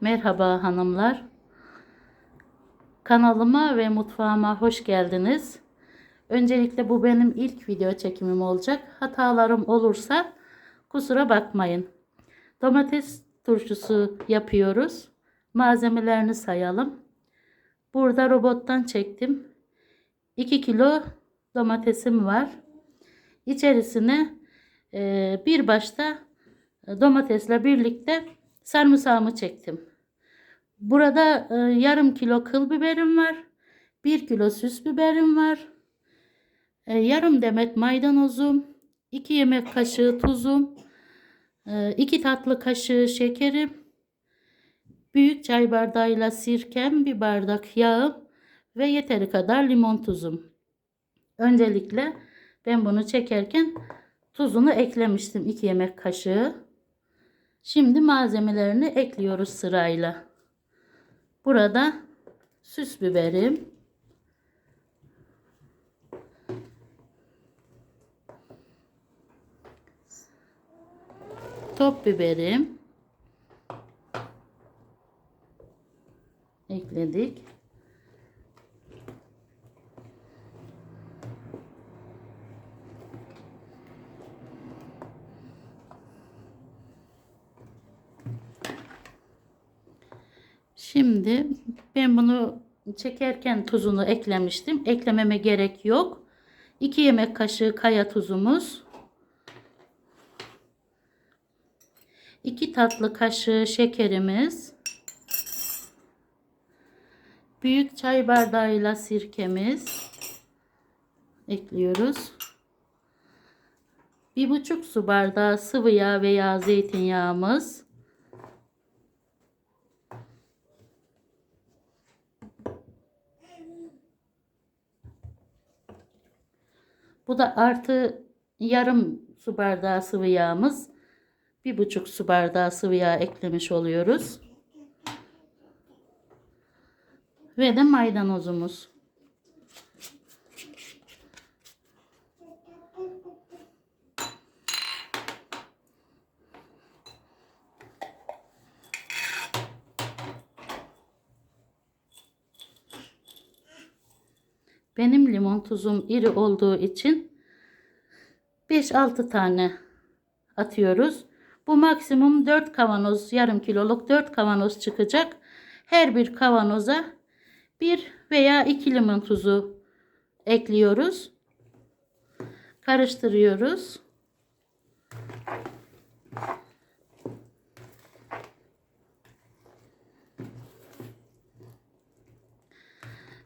Merhaba hanımlar. Kanalıma ve mutfağıma hoş geldiniz. Öncelikle bu benim ilk video çekimim olacak. Hatalarım olursa kusura bakmayın. Domates turşusu yapıyoruz. Malzemelerini sayalım. Burada robottan çektim. 2 kilo domatesim var. İçerisine e, bir başta domatesle birlikte sarımsağımı çektim. Burada e, yarım kilo kıl biberim var. Bir kilo süs biberim var. E, yarım demet maydanozum. 2 yemek kaşığı tuzum. 2 tatlı kaşığı şekerim. Büyük çay bardağıyla sirkem, bir bardak yağım ve yeteri kadar limon tuzum. Öncelikle ben bunu çekerken tuzunu eklemiştim 2 yemek kaşığı. Şimdi malzemelerini ekliyoruz sırayla. Burada süs biberim. Top biberim. Ekledik. Şimdi ben bunu çekerken tuzunu eklemiştim. Eklememe gerek yok. 2 yemek kaşığı kaya tuzumuz. 2 tatlı kaşığı şekerimiz. Büyük çay bardağıyla sirkemiz ekliyoruz. Bir buçuk su bardağı sıvı yağ veya zeytinyağımız. Bu da artı yarım su bardağı sıvı yağımız. Bir buçuk su bardağı sıvı yağ eklemiş oluyoruz. Ve de maydanozumuz. Benim limon tuzum iri olduğu için 5-6 tane atıyoruz. Bu maksimum 4 kavanoz yarım kiloluk 4 kavanoz çıkacak. Her bir kavanoza 1 veya 2 limon tuzu ekliyoruz. Karıştırıyoruz.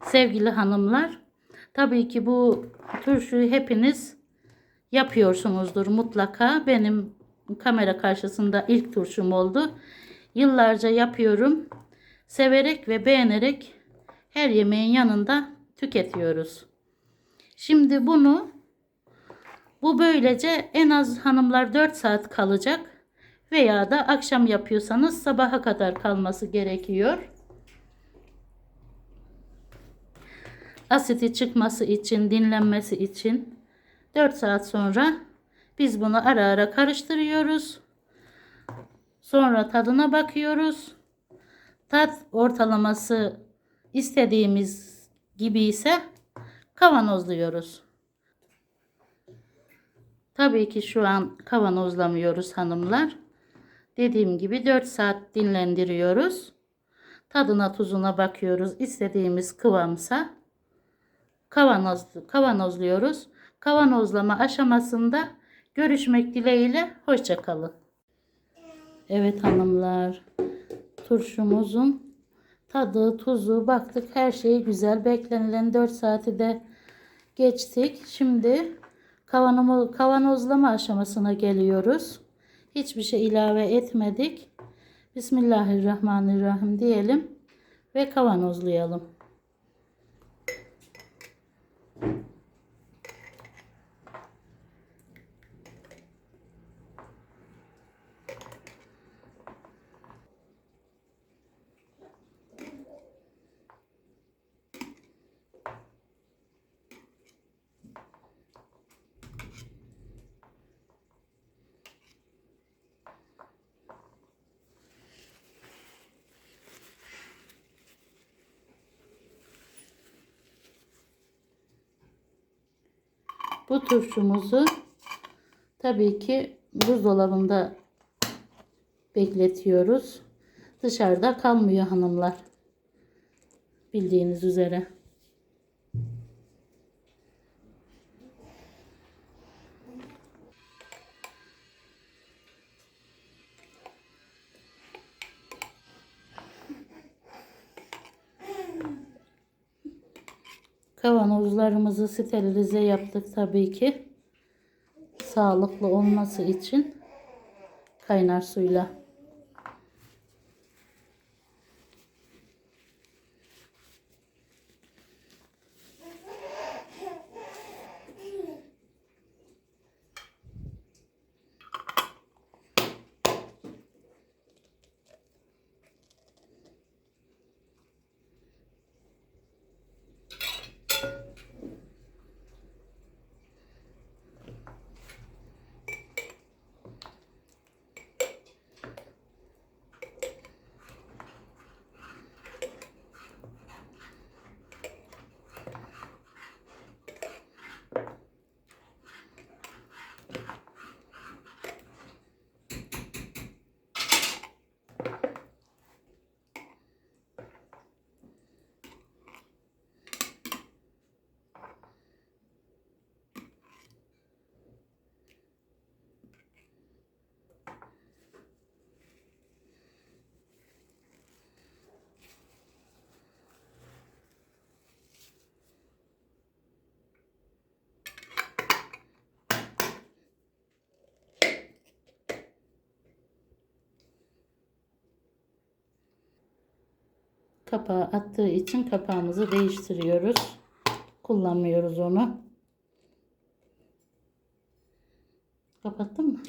Sevgili hanımlar, tabii ki bu turşuyu hepiniz yapıyorsunuzdur mutlaka. Benim kamera karşısında ilk turşum oldu. Yıllarca yapıyorum. Severek ve beğenerek her yemeğin yanında tüketiyoruz. Şimdi bunu bu böylece en az hanımlar 4 saat kalacak veya da akşam yapıyorsanız sabaha kadar kalması gerekiyor. Asiti çıkması için, dinlenmesi için 4 saat sonra biz bunu ara ara karıştırıyoruz. Sonra tadına bakıyoruz. Tat ortalaması istediğimiz gibi ise kavanozluyoruz. Tabii ki şu an kavanozlamıyoruz hanımlar. Dediğim gibi 4 saat dinlendiriyoruz. Tadına tuzuna bakıyoruz. İstediğimiz kıvamsa kavanoz, kavanozluyoruz. Kavanozlama aşamasında görüşmek dileğiyle. Hoşçakalın. Evet hanımlar. Turşumuzun tadı, tuzu baktık. Her şey güzel. Beklenilen 4 saati de geçtik. Şimdi kavanoz, kavanozlama aşamasına geliyoruz. Hiçbir şey ilave etmedik. Bismillahirrahmanirrahim diyelim ve kavanozlayalım. Thank you. Bu turşumuzu tabii ki buzdolabında bekletiyoruz. Dışarıda kalmıyor hanımlar. Bildiğiniz üzere. Kavanozlarımızı sterilize yaptık tabii ki. Sağlıklı olması için kaynar suyla. Kapağı attığı için kapağımızı değiştiriyoruz. Kullanmıyoruz onu. Kapattın mı?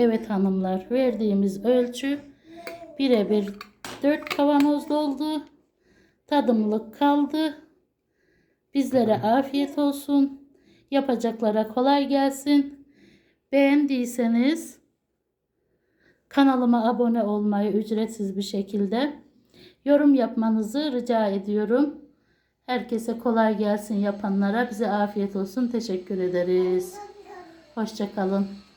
Evet hanımlar verdiğimiz ölçü birebir 4 kavanoz doldu. Tadımlık kaldı. Bizlere afiyet olsun. Yapacaklara kolay gelsin. Beğendiyseniz kanalıma abone olmayı ücretsiz bir şekilde yorum yapmanızı rica ediyorum. Herkese kolay gelsin yapanlara bize afiyet olsun. Teşekkür ederiz. Hoşçakalın.